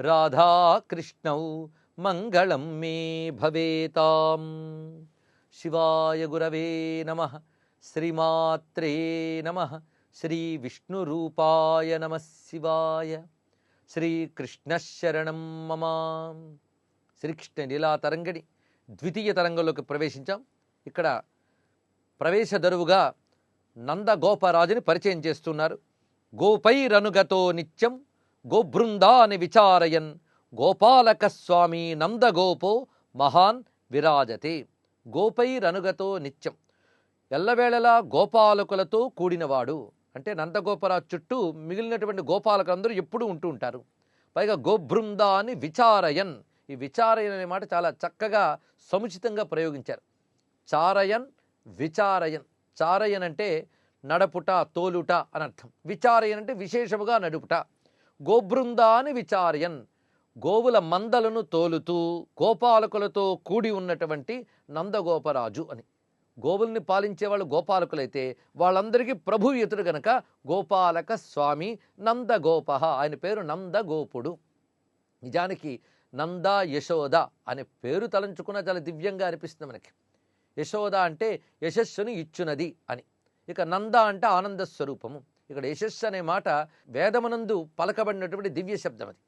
రాధాకృష్ణౌ మంగళం మే భవేతాం శివాయ గురవే నమ శ్రీమాత్రే నమ శ్రీ విష్ణురూపాయ నమ శివాయ శ్రీకృష్ణశరణం మమ శ్రీకృష్ణ లీలా తరంగడి ద్వితీయ తరంగంలోకి ప్రవేశించాం. ఇక్కడ ప్రవేశ దరువుగా నందగోపరాజుని పరిచయం చేస్తున్నారు. గోపైరనుగతో నిత్యం గోబృందాని విచారయన్ గోపాలక స్వామి నందగోపో మహాన్ విరాజతే. గోపైరనుగతో నిత్యం. ఎల్లవేళలా గోపాలకులతో కూడినవాడు. అంటే నందగోపరాజు చుట్టూ మిగిలినటువంటి గోపాలకులందరూ ఎప్పుడూ ఉంటూ ఉంటారు. పైగా గోబృందాని విచారయన్. ఈ విచారయన్ అనే మాట చాలా చక్కగా సముచితంగా ప్రయోగించారు. చారయన్ విచారయన్. చారయన్ అంటే నడపుట తోలుట అని అర్థం విచారయన్ అంటే విశేషముగా నడుపుట. గోబృందాని విచార్యన్. గోవుల మందలను తోలుతూ గోపాలకులతో కూడి ఉన్నటువంటి నందగోపరాజు అని. గోవుల్ని పాలించే వాళ్ళు గోపాలకులైతే వాళ్ళందరికీ ప్రభు ఇతడు గనక గోపాలక స్వామి నందగోప ఆయన పేరు నందగోపుడు. నిజానికి నంద యశోద అనే పేరు తలంచుకున్న చాలా దివ్యంగా అనిపిస్తుంది మనకి. యశోద అంటే యశస్సును ఇచ్చునది అని. ఇక నంద అంటే ఆనంద స్వరూపము. ఇక్కడ యశస్సు అనే మాట వేదమనందు పలకబడినటువంటి దివ్య శబ్దం అది.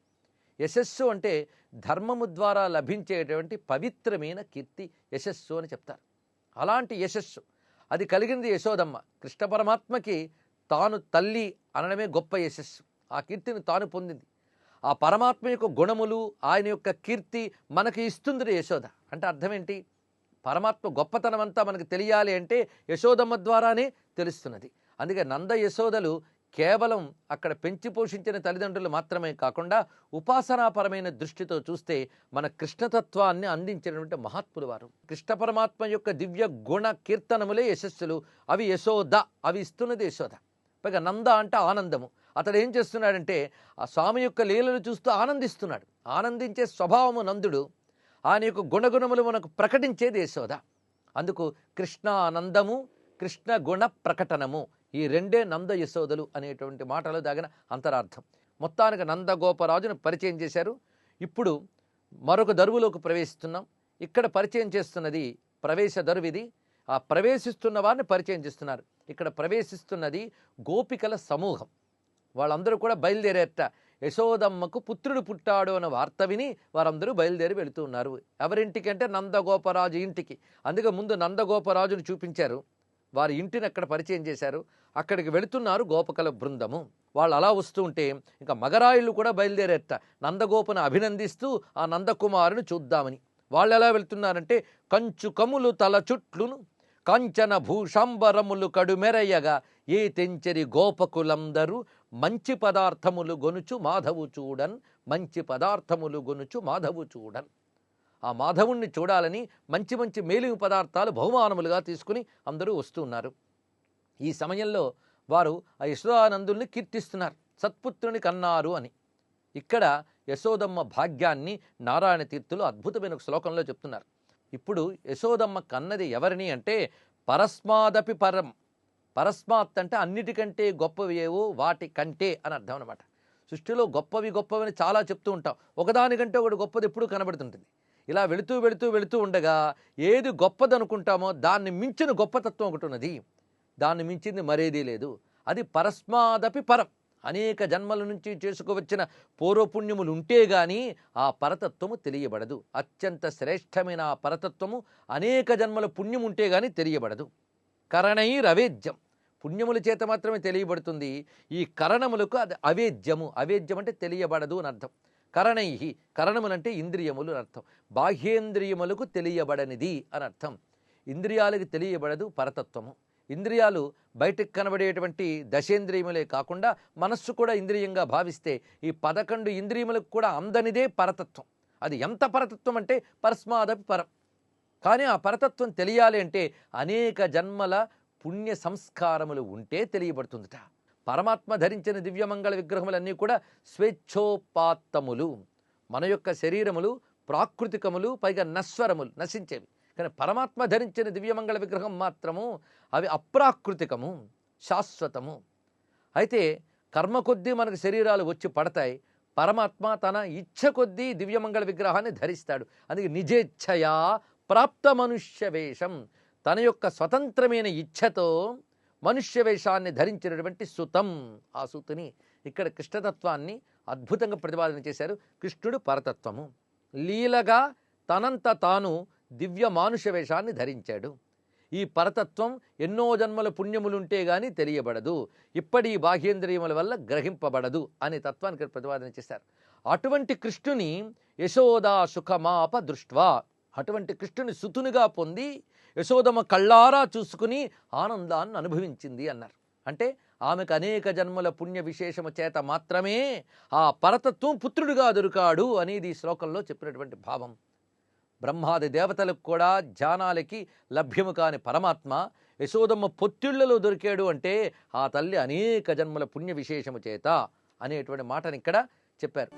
యశస్సు అంటే ధర్మము ద్వారా లభించేటువంటి పవిత్రమైన కీర్తి యశస్సు అని చెప్తారు. అలాంటి యశస్సు అది కలిగింది యశోదమ్మ. కృష్ణ పరమాత్మకి తాను తల్లి అనడమే గొప్ప యశస్సు. ఆ కీర్తిని తాను పొందింది. ఆ పరమాత్మ యొక్క గుణములు ఆయన యొక్క కీర్తి మనకి ఇస్తుంది యశోద. అంటే అర్థం ఏంటి? పరమాత్మ గొప్పతనం అంతా మనకు తెలియాలి అంటే యశోదమ్మ ద్వారానే తెలుస్తున్నది. అందుకే నంద యశోదలు కేవలం అక్కడ పెంచి పోషించిన తల్లిదండ్రులు మాత్రమే కాకుండా ఉపాసనాపరమైన దృష్టితో చూస్తే మన కృష్ణతత్వాన్ని అందించినటువంటి మహాత్ములు వారు. కృష్ణ పరమాత్మ యొక్క దివ్య గుణ కీర్తనములే యశస్సులు. అవి యశోద అవి ఇస్తున్నది యశోద. పైగా నంద అంటే ఆనందము. అతడు ఏం చేస్తున్నాడంటే ఆ స్వామి యొక్క లీలలు చూస్తూ ఆనందిస్తున్నాడు. ఆనందించే స్వభావము నందుడు. ఆయన యొక్క గుణగుణములు మనకు ప్రకటించేది యశోద. అందుకు కృష్ణ ఆనందము కృష్ణ గుణ ప్రకటనము. ఈ రెండే నంద యశోదలు అనేటువంటి మాటలు దాగిన అంతరార్థం. మొత్తానికి నందగోపరాజును పరిచయం చేశారు. ఇప్పుడు మరొక దరువులోకి ప్రవేశిస్తున్నాం. ఇక్కడ పరిచయం చేస్తున్నది ప్రవేశ దరువు ఇది ఆ ప్రవేశిస్తున్న వారిని పరిచయం చేస్తున్నారు. ఇక్కడ ప్రవేశిస్తున్నది గోపికల సమూహం. వాళ్ళందరూ కూడా బయలుదేరేట. యశోదమ్మకు పుత్రుడు పుట్టాడు అన్న వార్త విని వారందరూ బయలుదేరి వెళుతున్నారు ఎవరింటికంటే ఎవరింటికి అంటే నందగోపరాజు ఇంటికి. అందుకే ముందు నందగోపరాజును చూపించారు. వారి ఇంటిని అక్కడ పరిచయం చేశారు. అక్కడికి వెళుతున్నారు గోపకల బృందము. వాళ్ళు అలా వస్తూ ఉంటే ఇంకా మగరాయిళ్ళు కూడా బయలుదేరేట నందగోపను అభినందిస్తూ ఆ నందకుమారుని చూద్దామని. వాళ్ళు ఎలా వెళ్తున్నారంటే కంచు కములు తల చుట్లును కంచన భూషాంబరములు కడుమెరయ్యగా ఏ తెంచరి గోపకులందరూ మంచి పదార్థములు గొనుచు మాధవు చూడన్ మంచి పదార్థములు గొనుచు మాధవు చూడన్. ఆ మాధవుణ్ణి చూడాలని మంచి మంచి మేలిమి పదార్థాలు బహుమానములుగా తీసుకుని అందరూ వస్తున్నారు ఈ సమయంలో వారు ఆ యశోదానందుల్ని కీర్తిస్తున్నారు. సత్పుత్రుని కన్నారు అని. ఇక్కడ యశోదమ్మ భాగ్యాన్ని నారాయణ తీర్థులు అద్భుతమైన ఒక శ్లోకంలో చెప్తున్నారు. ఇప్పుడు యశోదమ్మ కన్నది ఎవరిని అంటే పరస్మాదపి పరం. పరస్మాత్ అంటే అన్నిటికంటే గొప్పవి ఏవో వాటి కంటే అని అర్థం అనమాట సృష్టిలో గొప్పవి గొప్పవి అని చాలా చెప్తూ ఉంటాం. ఒకదానికంటే ఒకటి గొప్పది ఎప్పుడూ కనబడుతుంటుంది. ఇలా వెళుతూ వెళుతూ వెళుతూ ఉండగా ఏది గొప్పదనుకుంటామో దాన్ని మించిన గొప్పతత్వం ఒకటి ఉన్నది. దాన్ని మించింది మరేదీ లేదు. అది పరస్మాదపి పరం. అనేక జన్మల నుంచి చేసుకువచ్చిన పూర్వపుణ్యములు ఉంటే గాని ఆ పరతత్వము తెలియబడదు. అత్యంత శ్రేష్టమైన ఆ పరతత్వము అనేక జన్మల పుణ్యం ఉంటే గాని తెలియబడదు. కరణై రవేద్యం. పుణ్యముల చేత మాత్రమే తెలియబడుతుంది. ఈ కరణములకు అది అవేద్యము. అవేద్యం అంటే తెలియబడదు అని అర్థం. కరణై. కరణములంటే ఇంద్రియములు అర్థం. బాహ్యేంద్రియములకు తెలియబడనిది అని అర్థం. ఇంద్రియాలకు తెలియబడదు పరతత్వము. ఇంద్రియాలు బయటకు కనబడేటువంటి దశేంద్రియములే కాకుండా మనస్సు కూడా ఇంద్రియంగా భావిస్తే ఈ పదకొండు ఇంద్రియములకు కూడా అందనిదే పరతత్వం. అది ఎంత పరతత్వం అంటే పరస్మాదపి పరం. కానీ ఆ పరతత్వం తెలియాలి అంటే అనేక జన్మల పుణ్య సంస్కారములు ఉంటే తెలియబడుతుందట. పరమాత్మ ధరించిన దివ్యమంగళ విగ్రహములన్నీ కూడా స్వేచ్ఛోపాత్తములు. మన యొక్క శరీరములు ప్రాకృతికములు పైగా నశ్వరములు నశించేవి. కానీ పరమాత్మ ధరించిన దివ్యమంగళ విగ్రహం మాత్రము అవి అప్రాకృతికము శాశ్వతము. అయితే కర్మ కొద్దీ మనకు శరీరాలు వచ్చి పడతాయి. పరమాత్మ తన ఇచ్ఛ కొద్దీ దివ్యమంగళ విగ్రహాన్ని ధరిస్తాడు. అందుకే నిజేచ్ఛయా ప్రాప్త మనుష్య వేషం తన యొక్క స్వతంత్రమైన ఇచ్ఛతో మనుష్య వేషాన్ని ధరించినటువంటి సుతం. ఆ సుతుని ఇక్కడ కృష్ణతత్వాన్ని అద్భుతంగా ప్రతిపాదన చేశారు. కృష్ణుడు పరతత్వము. లీలగా తనంత తాను దివ్య మానుష వేషాన్ని ధరించాడు. ఈ పరతత్వం ఎన్నో జన్మల పుణ్యములుంటే గాని తెలియబడదు. ఇప్పటి బాహ్యేంద్రియముల వల్ల గ్రహింపబడదు అనే తత్వానికి ప్రతిపాదన చేశారు. అటువంటి కృష్ణుని యశోదా సుఖమాప దృష్ట్వా. అటువంటి కృష్ణుని సుతునిగా పొంది యశోదమ్మ కళ్ళారా చూసుకుని ఆనందాన్ని అనుభవించింది అన్నారు. అంటే ఆమెకు అనేక జన్మల పుణ్య విశేషము చేత మాత్రమే ఆ పరతత్వం పుత్రుడిగా దొరికాడు అనేది ఈ శ్లోకంలో చెప్పినటువంటి భావం. బ్రహ్మాది దేవతలకు కూడా జానాలకి లభ్యము కాని పరమాత్మ యశోదమ్మ పొత్తిళ్ళలో దొరికాడు అంటే ఆ తల్లి అనేక జన్మల పుణ్య విశేషము చేత అనేటువంటి మాటని ఇక్కడ చెప్పారు.